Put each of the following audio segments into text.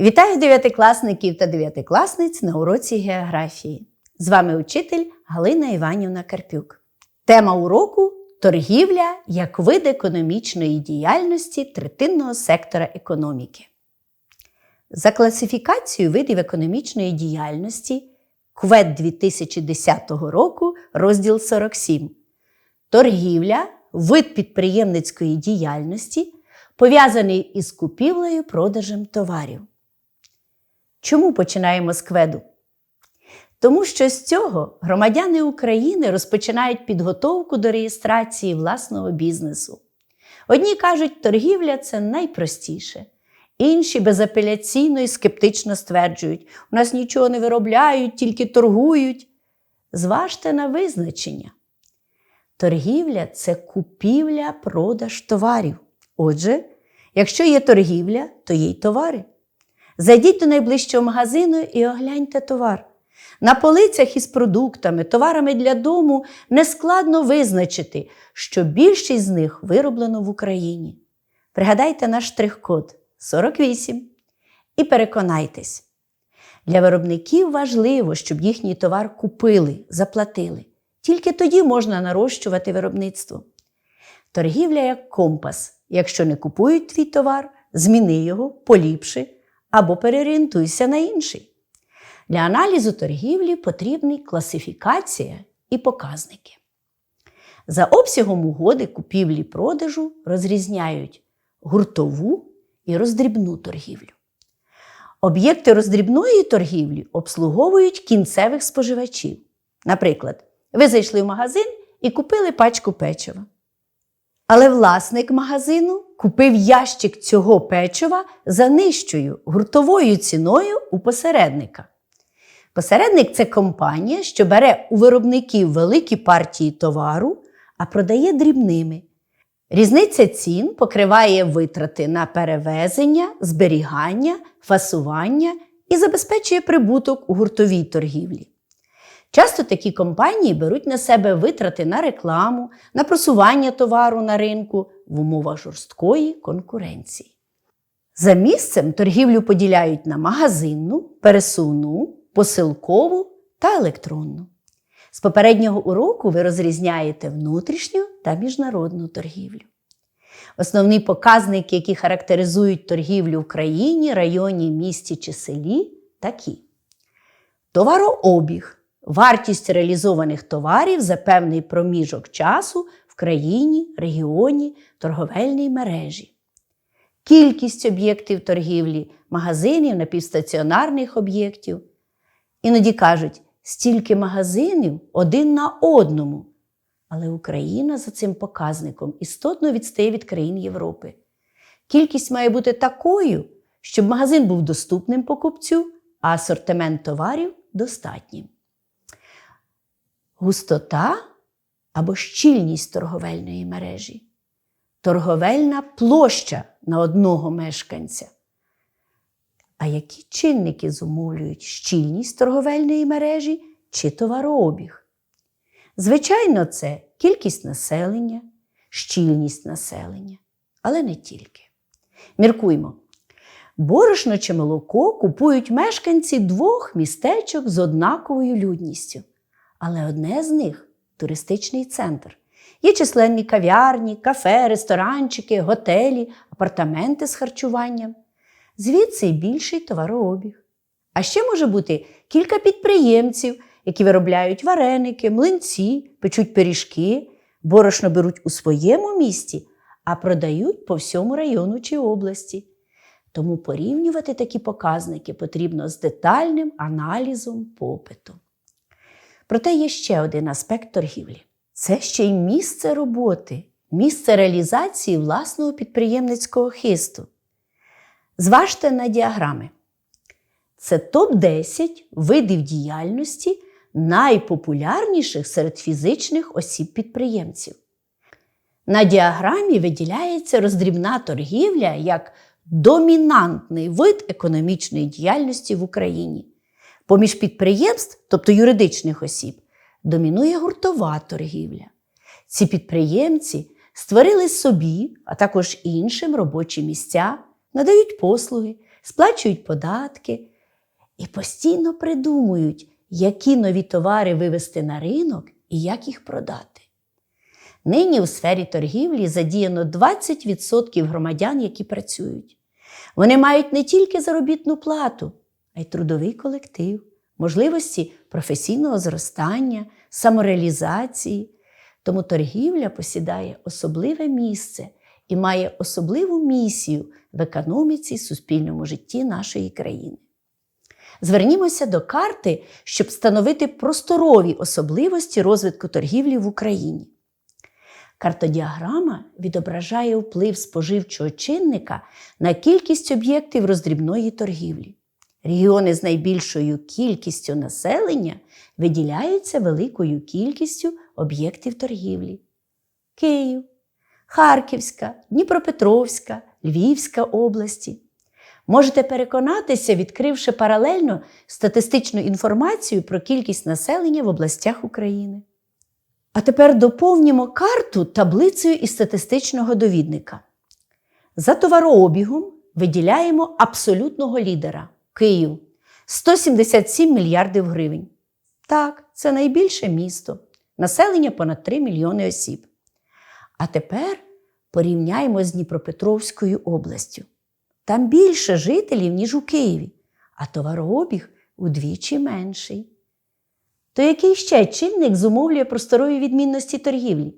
Вітаю дев'ятикласників та дев'ятикласниць на уроці географії. З вами учитель Галина Іванівна Карпюк. Тема уроку торгівля як вид економічної діяльності третинного сектора економіки. За класифікацією видів економічної діяльності КВЕД 2010 року, розділ 47. Торгівля вид підприємницької діяльності, пов'язаний із купівлею продажем товарів. Чому починаємо з кведу? Тому що з цього громадяни України розпочинають підготовку до реєстрації власного бізнесу. Одні кажуть, торгівля це найпростіше. Інші безапеляційно і скептично стверджують, у нас нічого не виробляють, тільки торгують. Зважте на визначення. Торгівля це купівля, продаж товарів. Отже, якщо є торгівля, то є й товари. Зайдіть до найближчого магазину і огляньте товар. На полицях із продуктами, товарами для дому нескладно визначити, що більшість з них вироблено в Україні. Пригадайте наш штрих-код 48 і переконайтесь. Для виробників важливо, щоб їхній товар купили, заплатили. Тільки тоді можна нарощувати виробництво. Торгівля як компас. Якщо не купують твій товар, зміни його, поліпши або переорієнтуйся на інший. Для аналізу торгівлі потрібні класифікація і показники. За обсягом угоди купівлі-продажу розрізняють гуртову і роздрібну торгівлю. Об'єкти роздрібної торгівлі обслуговують кінцевих споживачів. Наприклад, ви зайшли в магазин і купили пачку печива. Але власник магазину купив ящик цього печива за нижчою гуртовою ціною у посередника. Посередник це компанія, що бере у виробників великі партії товару, а продає дрібними. Різниця цін покриває витрати на перевезення, зберігання, фасування і забезпечує прибуток у гуртовій торгівлі. Часто такі компанії беруть на себе витрати на рекламу, на просування товару на ринку в умовах жорсткої конкуренції. За місцем торгівлю поділяють на магазинну, пересувну, посилкову та електронну. З попереднього уроку ви розрізняєте внутрішню та міжнародну торгівлю. Основні показники, які характеризують торгівлю в країні, районі, місті чи селі, такі: товарообіг вартість реалізованих товарів за певний проміжок часу в країні, регіоні, торговельній мережі. Кількість об'єктів торгівлі, магазинів, напівстаціонарних об'єктів. Іноді кажуть, стільки магазинів один на одному. Але Україна за цим показником істотно відстає від країн Європи. Кількість має бути такою, щоб магазин був доступним покупцю, а асортимент товарів достатнім. Густота або щільність торговельної мережі, торговельна площа на одного мешканця. А які чинники зумовлюють щільність торговельної мережі чи товарообіг? Звичайно, це кількість населення, щільність населення, але не тільки. Міркуймо. Борошно чи молоко купують мешканці двох містечок з однаковою людністю. Але одне з них туристичний центр. Є численні кав'ярні, кафе, ресторанчики, готелі, апартаменти з харчуванням. Звідси й більший товарообіг. А ще може бути кілька підприємців, які виробляють вареники, млинці, печуть пиріжки, борошно беруть у своєму місті, а продають по всьому району чи області. Тому порівнювати такі показники потрібно з детальним аналізом попиту. Проте є ще один аспект торгівлі це ще й місце роботи, місце реалізації власного підприємницького хисту. Зважте на діаграми. Це топ-10 видів діяльності найпопулярніших серед фізичних осіб-підприємців. На діаграмі виділяється роздрібна торгівля як домінантний вид економічної діяльності в Україні. Поміж підприємств, тобто юридичних осіб, домінує гуртова торгівля. Ці підприємці створили собі, а також іншим робочі місця, надають послуги, сплачують податки і постійно придумують, які нові товари вивести на ринок і як їх продати. Нині у сфері торгівлі задіяно 20% громадян, які працюють. Вони мають не тільки заробітну плату, а й трудовий колектив, можливості професійного зростання, самореалізації. Тому торгівля посідає особливе місце і має особливу місію в економіці і суспільному житті нашої країни. Звернімося до карти, щоб встановити просторові особливості розвитку торгівлі в Україні. Картодіаграма відображає вплив споживчого чинника на кількість об'єктів роздрібної торгівлі. Регіони з найбільшою кількістю населення виділяються великою кількістю об'єктів торгівлі. Київ, Харківська, Дніпропетровська, Львівська області. Можете переконатися, відкривши паралельно статистичну інформацію про кількість населення в областях України. А тепер доповнімо карту таблицею із статистичного довідника. За товарообігом виділяємо абсолютного лідера Київ 177 мільярдів гривень. Так, це найбільше місто, населення понад 3 мільйони осіб. А тепер порівняємо з Дніпропетровською областю. Там більше жителів, ніж у Києві, а товарообіг удвічі менший. То який ще чинник зумовлює просторові відмінності торгівлі?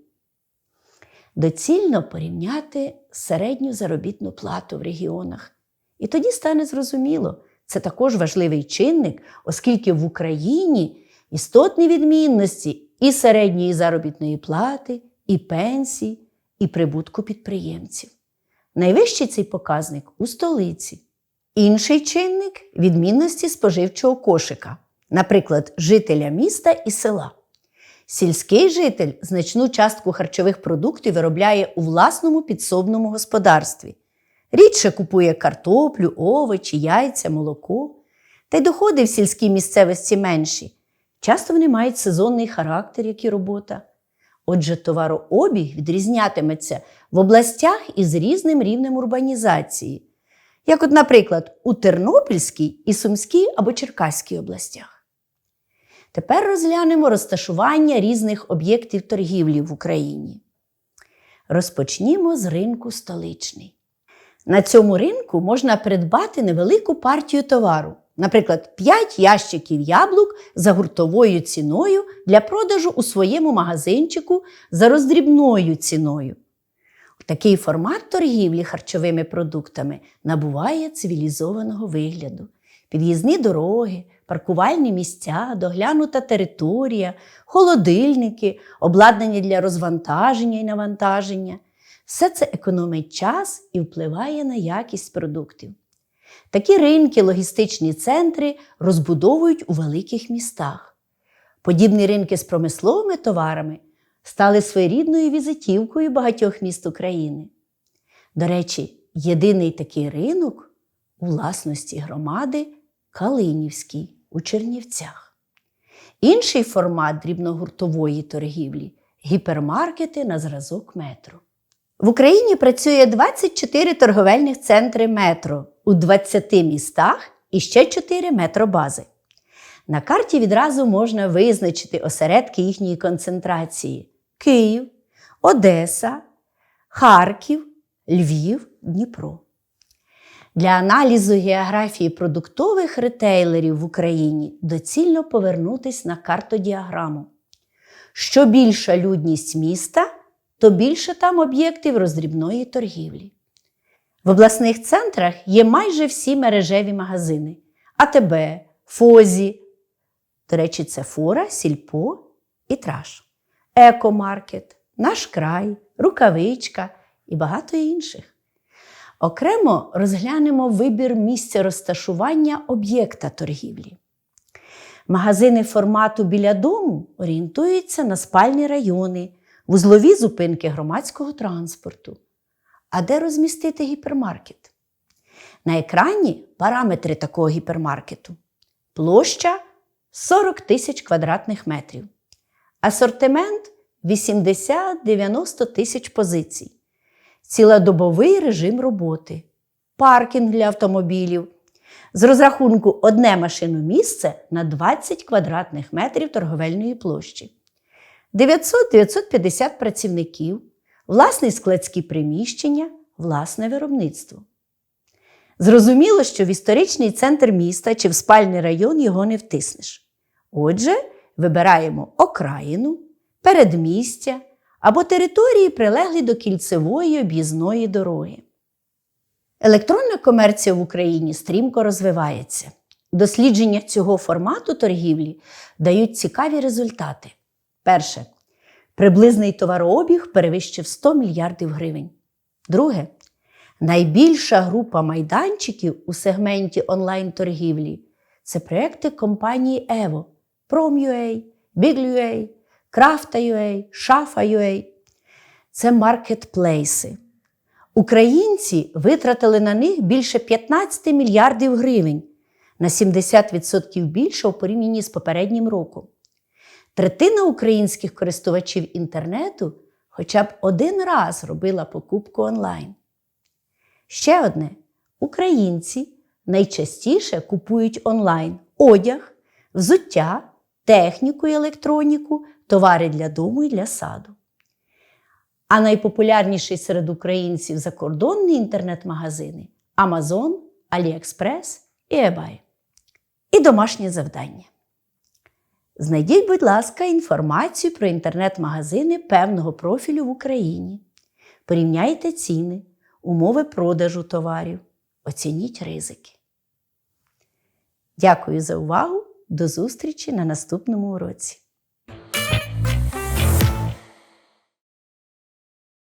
Доцільно порівняти середню заробітну плату в регіонах. І тоді стане зрозуміло, це також важливий чинник, оскільки в Україні істотні відмінності і середньої заробітної плати, і пенсій, і прибутку підприємців. Найвищий цей показник у столиці. Інший чинник відмінності споживчого кошика, наприклад, жителя міста і села. Сільський житель значну частку харчових продуктів виробляє у власному підсобному господарстві. Рідше купує картоплю, овочі, яйця, молоко. Та й доходи в сільській місцевості менші. Часто вони мають сезонний характер, як і робота. Отже, товарообіг відрізнятиметься в областях із різним рівнем урбанізації, як, от, наприклад, у Тернопільській і Сумській або Черкаській областях. Тепер розглянемо розташування різних об'єктів торгівлі в Україні. Розпочнімо з ринку столичний. На цьому ринку можна придбати невелику партію товару, наприклад, 5 ящиків яблук за гуртовою ціною для продажу у своєму магазинчику за роздрібною ціною. Такий формат торгівлі харчовими продуктами набуває цивілізованого вигляду. Під'їзні дороги, паркувальні місця, доглянута територія, холодильники, обладнання для розвантаження і навантаження. Все це економить час і впливає на якість продуктів. Такі ринки, логістичні центри розбудовують у великих містах. Подібні ринки з промисловими товарами стали своєрідною візитівкою багатьох міст України. До речі, єдиний такий ринок у власності громади Калинівський у Чернівцях. Інший формат дрібногуртової торгівлі гіпермаркети на зразок метро. В Україні працює 24 торговельних центри метро у 20 містах і ще 4 метробази. На карті відразу можна визначити осередки їхньої концентрації: Київ, Одеса, Харків, Львів, Дніпро. Для аналізу географії продуктових ретейлерів в Україні доцільно повернутися на картодіаграму. Що більша людність міста, то більше там об'єктів роздрібної торгівлі. В обласних центрах є майже всі мережеві магазини: АТБ, Фозі. До речі, це Фора, Сільпо і Траш, Екомаркет, Наш край, Рукавичка і багато інших. Окремо розглянемо вибір місця розташування об'єкта торгівлі. Магазини формату біля дому орієнтуються на спальні райони, вузлові зупинки громадського транспорту. А де розмістити гіпермаркет? На екрані параметри такого гіпермаркету. Площа 40 тисяч квадратних метрів. Асортимент 80-90 тисяч позицій. Цілодобовий режим роботи, паркінг для автомобілів, З розрахунку одне машиномісце на 20 квадратних метрів торговельної площі. 900-950 працівників, власні складські приміщення, власне виробництво. Зрозуміло, що в історичний центр міста чи в спальний район його не втиснеш. Отже, вибираємо окраїну, передмістя або території, прилеглі до кільцевої об'їзної дороги. Електронна комерція в Україні стрімко розвивається. Дослідження цього формату торгівлі дають цікаві результати. Перше. Приблизний товарообіг перевищив 100 мільярдів гривень. Друге. Найбільша група майданчиків у сегменті онлайн-торгівлі це проекти компанії Evo, Prom.ua, Big.ua, Crafta.ua, Shafa.ua. Це маркетплейси. Українці витратили на них більше 15 мільярдів гривень, на 70% більше у порівнянні з попереднім роком. Третина українських користувачів інтернету хоча б один раз робила покупку онлайн. Ще одне: українці найчастіше купують онлайн одяг, взуття, техніку і електроніку, товари для дому і для саду. А найпопулярніший серед українців закордонні інтернет-магазини Amazon, AliExpress і eBay. І домашнє завдання. Знайдіть, будь ласка, інформацію про інтернет-магазини певного профілю в Україні. Порівняйте ціни, умови продажу товарів, оцініть ризики. Дякую за увагу! До зустрічі на наступному уроці!